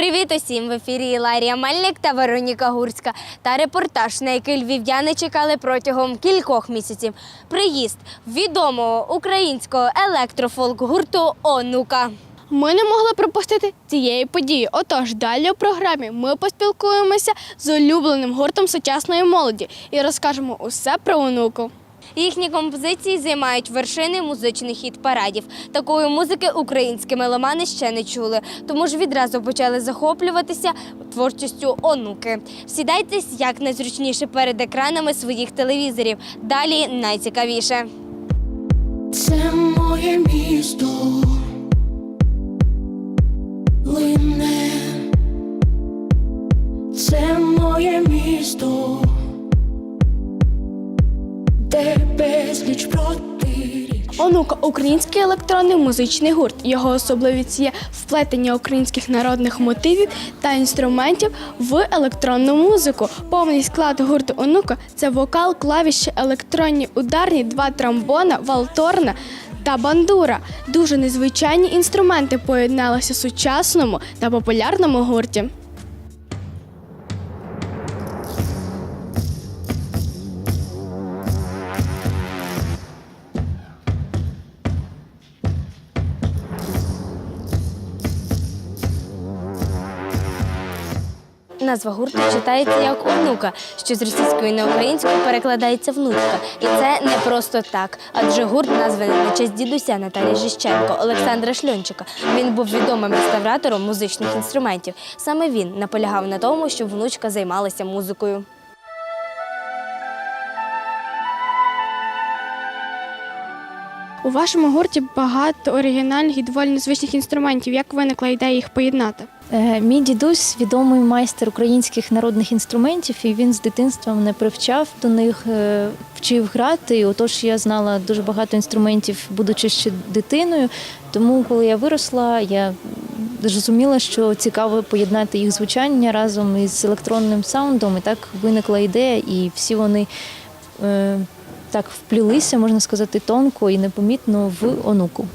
Привіт усім! В ефірі Іларія Мельник та Вероніка Гурська та репортаж, на який львів'яни чекали протягом кількох місяців. Приїзд відомого українського електрофолк-гурту Онука. Ми не могли пропустити цієї події. Отож, далі у програмі ми поспілкуємося з улюбленим гуртом сучасної молоді і розкажемо усе про онуку. Їхні композиції займають вершини музичних хіт-парадів. Такої музики українські меломани ще не чули, тому ж відразу почали захоплюватися творчістю онуки. Сідайтесь як найзручніше перед екранами своїх телевізорів. Далі найцікавіше. Це моє місто Онука український електронний музичний гурт. Його особливість є вплетення українських народних мотивів та інструментів в електронну музику. Повний склад гурту Онука це вокал, клавіші, електронні ударні, два тромбона, валторна. Та бандура дуже незвичайні інструменти поєдналися сучасному та популярному гурті. Назва гурту читається як онука, що з російської на українську перекладається внучка. І це не просто так, адже гурт названий на честь дідуся Наталі Жіщенко Олександра Шльончика. Він був відомим реставратором музичних інструментів. Саме він наполягав на тому, щоб внучка займалася музикою. У вашому гурті багато оригінальних і доволі незвичних інструментів. Як виникла ідея їх поєднати? Е, Мій дідусь відомий майстер українських народних інструментів, і він з дитинства мене привчав до них, е, вчив грати. І Отож я знала дуже багато інструментів, будучи ще дитиною. Тому, коли я виросла, я зрозуміла, що цікаво поєднати їх звучання разом із електронним саундом. І так виникла ідея, і всі вони е, так вплілися, можна сказати, тонко і непомітно в онуку.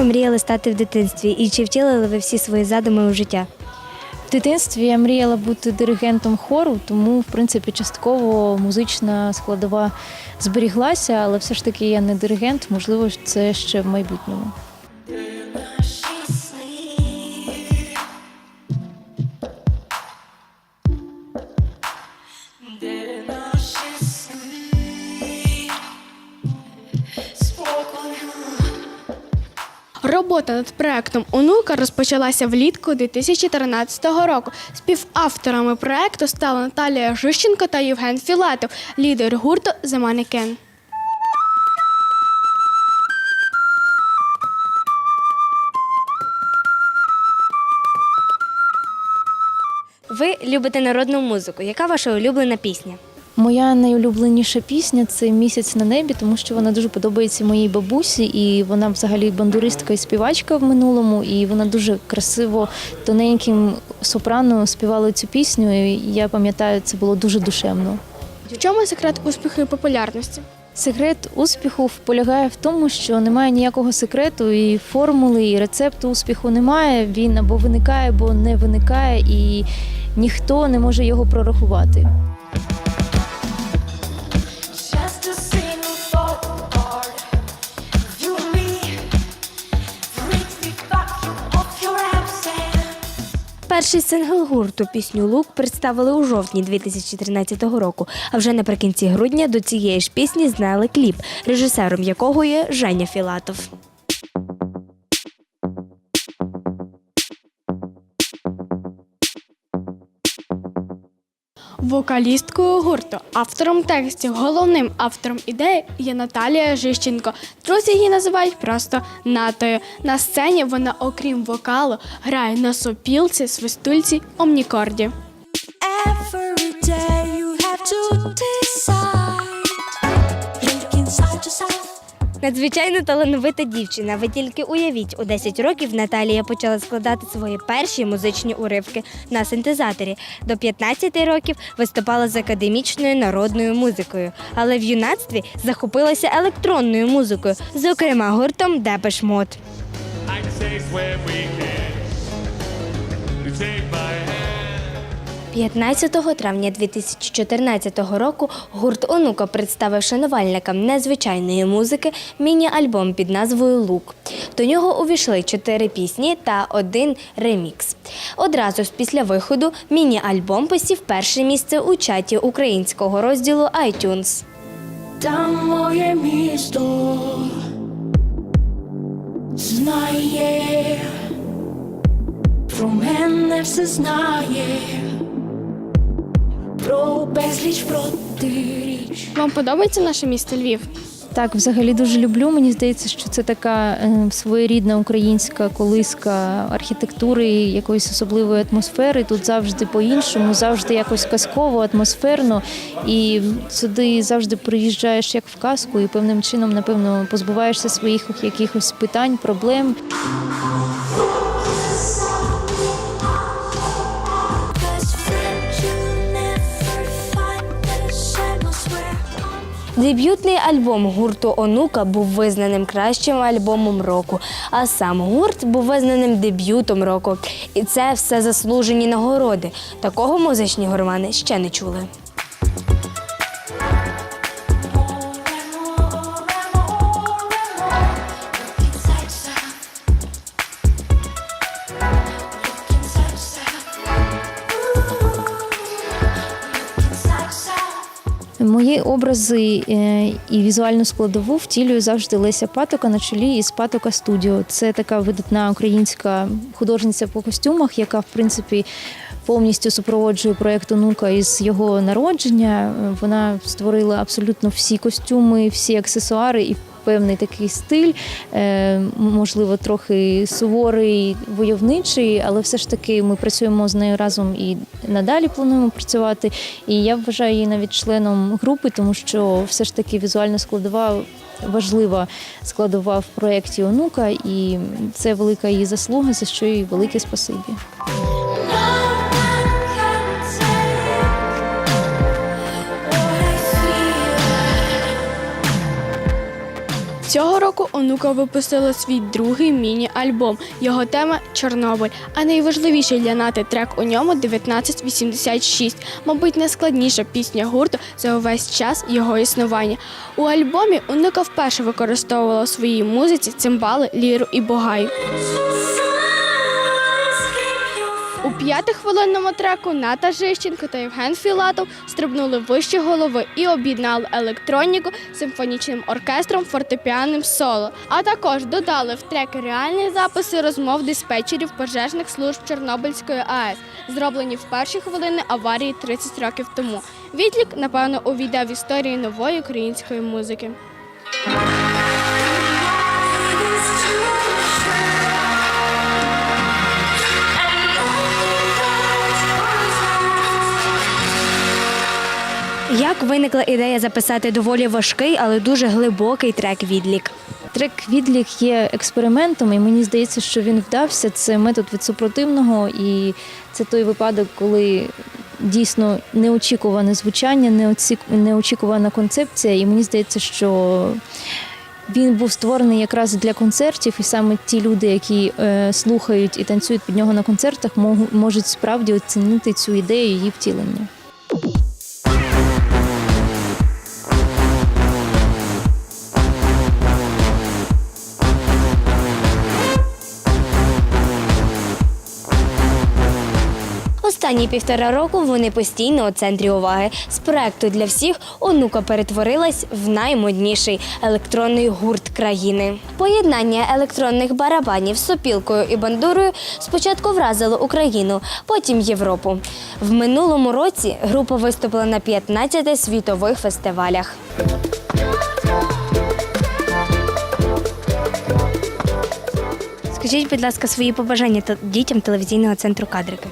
Ви мріяли стати в дитинстві і чи втілили ви всі свої задуми у життя? В дитинстві я мріяла бути диригентом хору, тому в принципі частково музична складова зберіглася, але все ж таки я не диригент, можливо, це ще в майбутньому. Робота над проектом Онука розпочалася влітку 2013 року. Співавторами проекту стали Наталія Жищенко та Євген Філатов, лідер гурту The Mannequin. Ви любите народну музику. Яка ваша улюблена пісня? Моя найулюбленіша пісня це Місяць на небі, тому що вона дуже подобається моїй бабусі, і вона взагалі бандуристка і співачка в минулому, і вона дуже красиво тоненьким сопрано співала цю пісню. І я пам'ятаю, це було дуже душевно. В чому секрет успіху і популярності? Секрет успіху полягає в тому, що немає ніякого секрету, і формули, і рецепту успіху немає. Він або виникає, або не виникає, і ніхто не може його прорахувати. Перший сингл гурту пісню Лук представили у жовтні 2013 року. А вже наприкінці грудня до цієї ж пісні знали кліп, режисером якого є Женя Філатов. Вокалісткою гурту, автором текстів, головним автором ідеї є Наталія Жищенко. Друзі її називають просто Натою. На сцені вона, окрім вокалу, грає на сопілці, свистульці, омнікорді. Every day you have to decide. Надзвичайно талановита дівчина. Ви тільки уявіть, у 10 років Наталія почала складати свої перші музичні уривки на синтезаторі. До 15 років виступала з академічною народною музикою, але в юнацтві захопилася електронною музикою, зокрема гуртом Депеш Мод. Take my. 15 травня 2014 року гурт Онука представив шанувальникам незвичайної музики міні-альбом під назвою Лук. До нього увійшли чотири пісні та один ремікс. Одразу після виходу міні-альбом посів перше місце у чаті українського розділу iTunes. Там моє місто знає, про мене все знає, про безліч протиріч. Вам подобається наше місто Львів? Так, взагалі дуже люблю. Мені здається, що це така е, своєрідна українська колиска архітектури, якоїсь особливої атмосфери. Тут завжди по-іншому, завжди якось казково, атмосферно. І сюди завжди приїжджаєш як в казку, і певним чином, напевно, позбуваєшся своїх якихось питань, проблем. Дебютний альбом гурту Онука був визнаним кращим альбомом року, а сам гурт був визнаним дебютом року. І це все заслужені нагороди. Такого музичні гурмани ще не чули. Мої образи е, і візуальну складову втілює завжди Леся Патока на чолі із Патока Студіо. Це така видатна українська художниця по костюмах, яка в принципі повністю супроводжує проєкт онука із його народження. Вона створила абсолютно всі костюми, всі аксесуари і. Певний такий стиль, е, можливо, трохи суворий, войовничий, але все ж таки ми працюємо з нею разом і надалі плануємо працювати. І я вважаю її навіть членом групи, тому що все ж таки візуальна складова важлива складова в проєкті онука, і це велика її заслуга, за що їй велике спасибі. Цього року онука випустила свій другий міні-альбом. Його тема Чорнобиль. А найважливіший для нати трек у ньому 1986. Мабуть, найскладніша пісня гурту за увесь час його існування. У альбомі онука вперше використовувала у своїй музиці цимбали, ліру і богай. У п'ятихвилинному треку Ната Жищенко та Євген Філатов стрибнули вище голови і об'єднали електроніку симфонічним оркестром, фортепіанним соло. А також додали в трек реальні записи розмов диспетчерів пожежних служб Чорнобильської АЕС, зроблені в перші хвилини аварії 30 років тому. Відлік, напевно, увійде в історію нової української музики. Як виникла ідея записати доволі важкий, але дуже глибокий трек відлік? Трек відлік є експериментом, і мені здається, що він вдався. Це метод від супротивного, і це той випадок, коли дійсно неочікуване звучання, неочікувана концепція. І мені здається, що він був створений якраз для концертів, і саме ті люди, які е, слухають і танцюють під нього на концертах, можуть справді оцінити цю ідею її втілення. Останні півтора року вони постійно у центрі уваги. З проекту для всіх онука перетворилась в наймодніший електронний гурт країни. Поєднання електронних барабанів з сопілкою і бандурою спочатку вразило Україну, потім Європу. В минулому році група виступила на 15 світових фестивалях. Скажіть, будь ласка, свої побажання дітям телевізійного центру кадрики.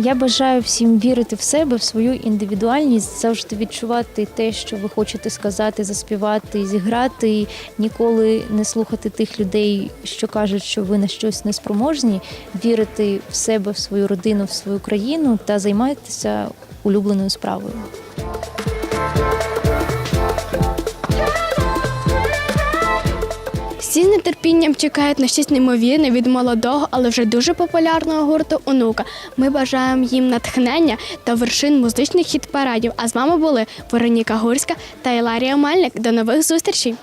Я бажаю всім вірити в себе, в свою індивідуальність, завжди відчувати те, що ви хочете сказати, заспівати, зіграти, ніколи не слухати тих людей, що кажуть, що ви на щось неспроможні, вірити в себе, в свою родину, в свою країну та займатися улюбленою справою. Всі з нетерпінням чекають на щось неймовірне від молодого, але вже дуже популярного гурту онука. Ми бажаємо їм натхнення та вершин музичних хіт-парадів. А з вами були Вероніка Гурська та Іларія Мельник. До нових зустрічей!